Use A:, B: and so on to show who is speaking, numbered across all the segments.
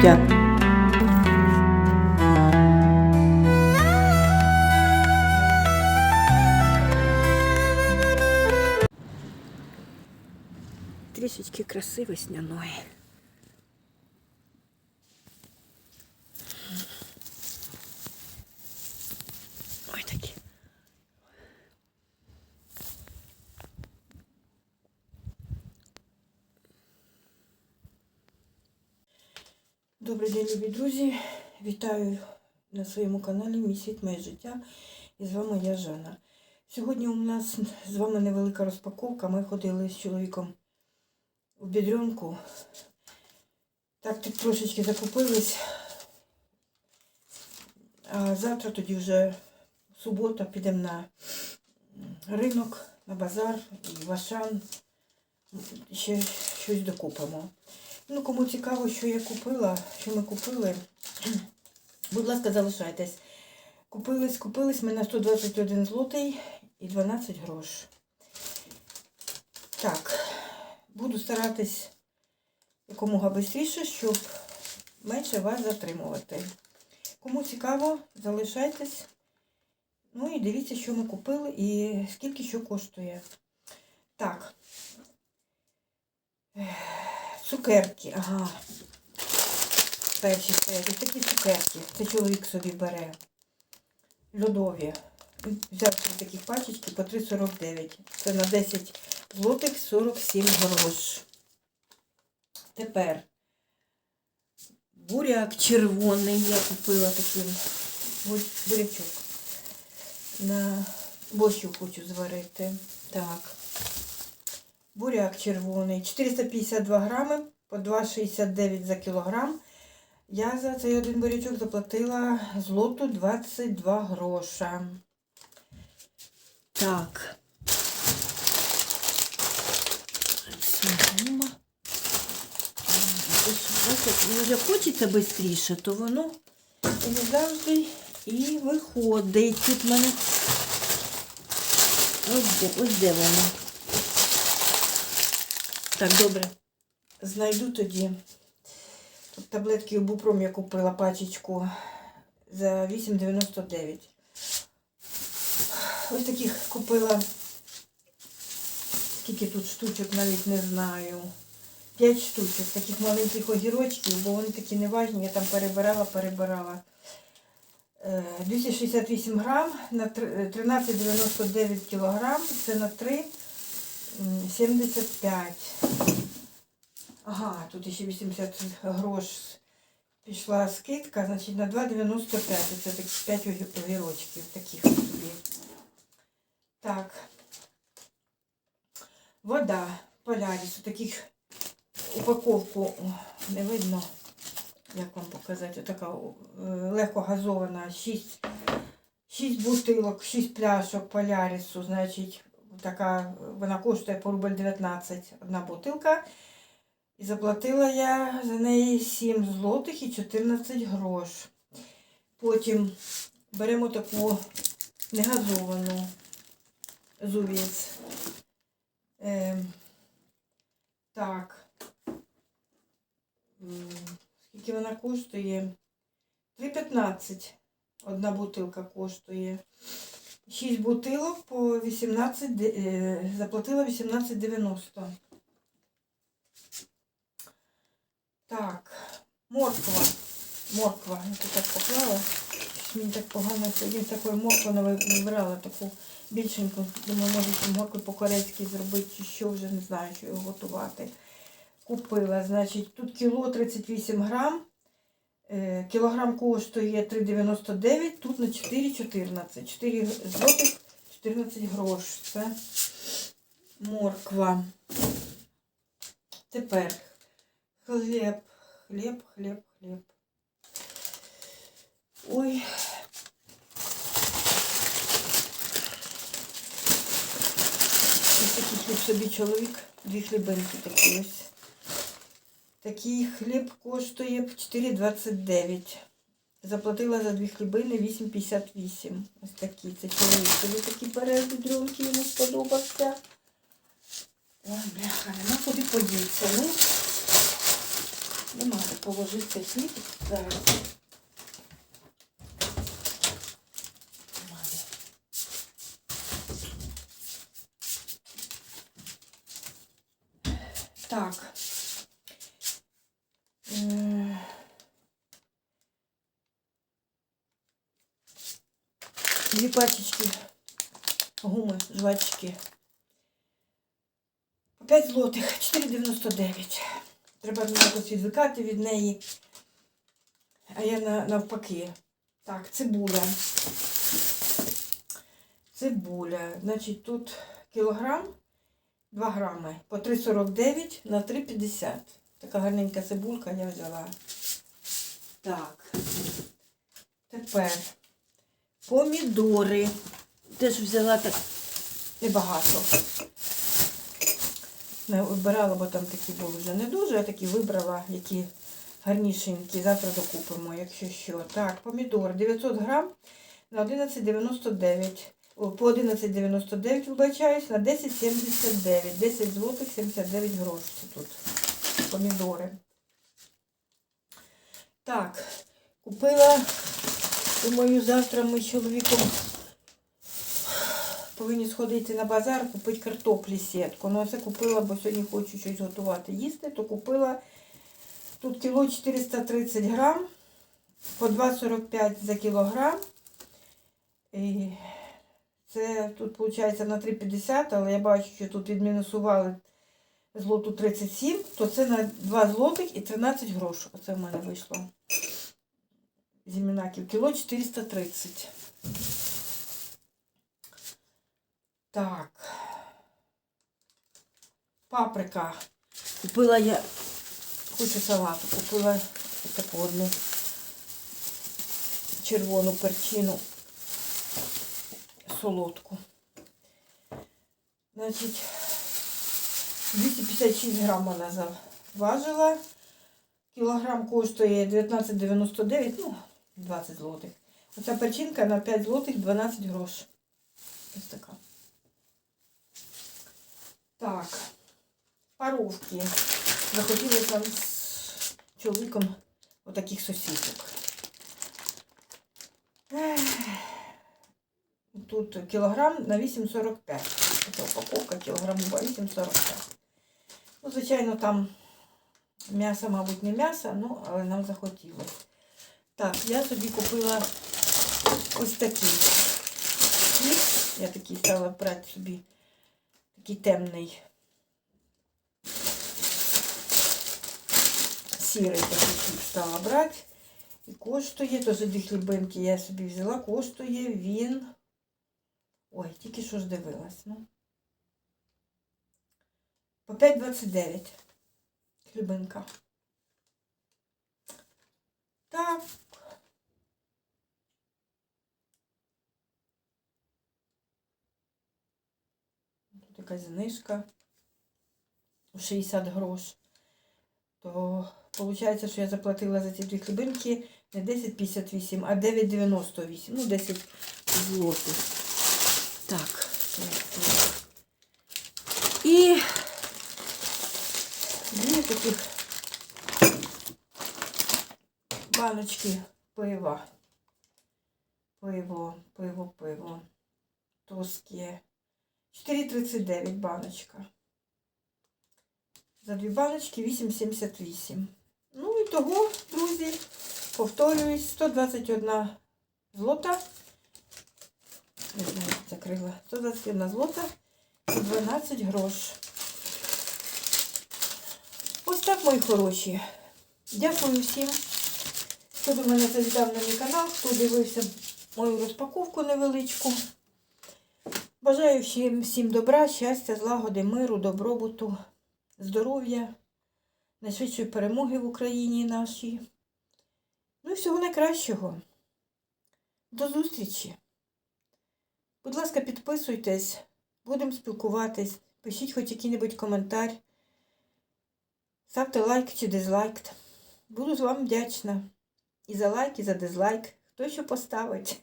A: життя. Трішечки краси весняної. Добрий день, любі друзі. Вітаю на своєму каналі Мій світ, моє життя. І з вами я Жанна. Сьогодні у нас з вами невелика розпаковка. Ми ходили з чоловіком в бідрюнку. Так тут трошечки закупились. А завтра тоді вже субота підемо на ринок, на базар в Ашан. Ще щось докупимо. Ну, кому цікаво, що я купила, що ми купили, будь ласка, залишайтесь. Купились, купились ми на 121 злотий і 12 грош. Так, буду старатись якомога швидше, щоб менше вас затримувати. Кому цікаво, залишайтесь. Ну і дивіться, що ми купили і скільки що коштує. Так. Цукерки, ага. Перші стоять. Такі цукерки. Це чоловік собі бере. Льодові. Взяв такі пачечки по 3,49. Це на 10 злотих 47 грош. Тепер буряк червоний. Я купила такий бурячок. На борщу хочу зварити. Так. Буряк червоний. 452 грами по 2,69 за кілограм. Я за цей один бурячок заплатила злоту 22 гроша. Так. Вже хочеться швидше, то воно не завжди і виходить. Тут мене ось де, ось де воно. Так, добре. Знайду тоді. Тут таблетки Бупром я купила пачечку за 8,99. Ось таких купила. Скільки тут штучок, навіть не знаю. 5 штучок, таких маленьких огірочків, бо вони такі неважні, я там перебирала, перебирала. Е, 268 грам на 13,99 кілограм. Це на 3 м, 75. Ага, тут ще 80 грош пішла скидка, значить на 2,95. Це так 5 огірочків таких собі. Так. Вода. Поляріс. Таких упаковку не видно. Як вам показати? Така е, легко газована. 6, 6 бутилок, 6 пляшок полярісу, значить, така, вона коштує по рубль 19 одна бутилка. І заплатила я за неї 7 злотих і 14 грош. Потім беремо таку негазовану зувіць. Е, так. Скільки вона коштує? 3,15 одна бутилка коштує. 6 бутилок по 18, е, заплатила 18,90. Так, морква. Морква. Я тут так поклала. Мені так погано сьогодні такої не вибирала, таку більшеньку. Думаю, може цю моркву по-корейськи зробити, чи що вже не знаю, що його готувати. Купила, значить, тут кіло 38 грам. Е, Кілограм коштує 3,99, тут на 4,14. 4 злотих 14 грош. Це морква. Тепер хліб, хліб, хліб, хліб. Ой. Ось такий хліб собі чоловік, дві хлібинки такі ось. Такий хліб коштує 4,29. Заплатила за дві хлібини 8,58. Ось такі. Це чоловіки. Такі перебідрюнки йому сподобався. Ой, бляха, нема куди подіться. Ну, Немає положити хліб зараз. Немає. Так. Е, Дві пачечки гуми, жвачки. По 5 злотих, 4,99. Треба мені якось відвикати від неї. А я на, навпаки. Так, цибуля. Цибуля. Значить, тут кілограм 2 грами. По 3,49 на 3,50. Така гарненька цибулька я взяла. Так. Тепер помідори. Теж взяла так небагато. Не вибирала, бо там такі були вже не дуже, я такі вибрала, які гарнішенькі. Завтра докупимо, якщо що. Так, помідор 900 грам на 11,99. По 11,99 вибачаюсь, на 10,79. 10 злотих 79 грошей тут помідори. Так, купила, думаю, завтра ми з чоловіком повинні сходити на базар, купити картоплі сітку. Ну, це купила, бо сьогодні хочу щось готувати їсти, то купила тут кіло 430 грам, по 2,45 за кілограм. І це тут виходить на 3,50, але я бачу, що тут відмінусували злоту 37, то це на 2 злотих і 13 грошей. Оце в мене вийшло. Зімінаків кіло 430. Так. Паприка. Купила я, хочу салату, купила таку одну червону перчину солодку. Значить, 256 грам вона заважила. Кілограм коштує 19,99, ну, 20 злотих. Оця перчинка на 5 злотих 12 грошей. Ось така. Так, паровки. Захотілося нам з чоловіком отаких сосісок. Тут кілограм на 8,45. Це упаковка кілограмова 8,45. Ну, звичайно, там м'ясо, мабуть, не м'ясо, ну, але нам захотілося. Так, я собі купила ось такий. Я такий стала брати собі такий темний. Сірий такий стала брати. І коштує, теж дві хлібинки я собі взяла, коштує він. Ой, тільки що ж дивилась, ну. По 5,29 хлібинка. Так. Тут якась знижка у 60 грош. То виходить, що я заплатила за ці дві хлібинки не 10,58, а 9,98. Ну, 10 злотих. Так. І дві таких баночки пива. Пиво, пиво, пиво. Тоске. 4,39 баночка. За дві баночки 8,78. Ну і того, друзі, повторююсь, 121 злота. Не знаю, закрила. 121 злота і 12 грош. Ось так, мої хороші. Дякую всім, хто до мене завітав на мій канал, хто дивився мою розпаковку невеличку. Бажаю всім, всім добра, щастя, злагоди, миру, добробуту, здоров'я, найшвидшої перемоги в Україні нашій. Ну і всього найкращого. До зустрічі! Будь ласка, підписуйтесь, будемо спілкуватись, пишіть хоч який-небудь коментар, ставте лайк чи дизлайк. Буду з вами вдячна. І за лайк, і за дизлайк. Хто що поставить.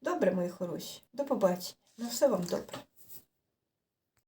A: Добре, мої хороші. До побачення. На все вам добре.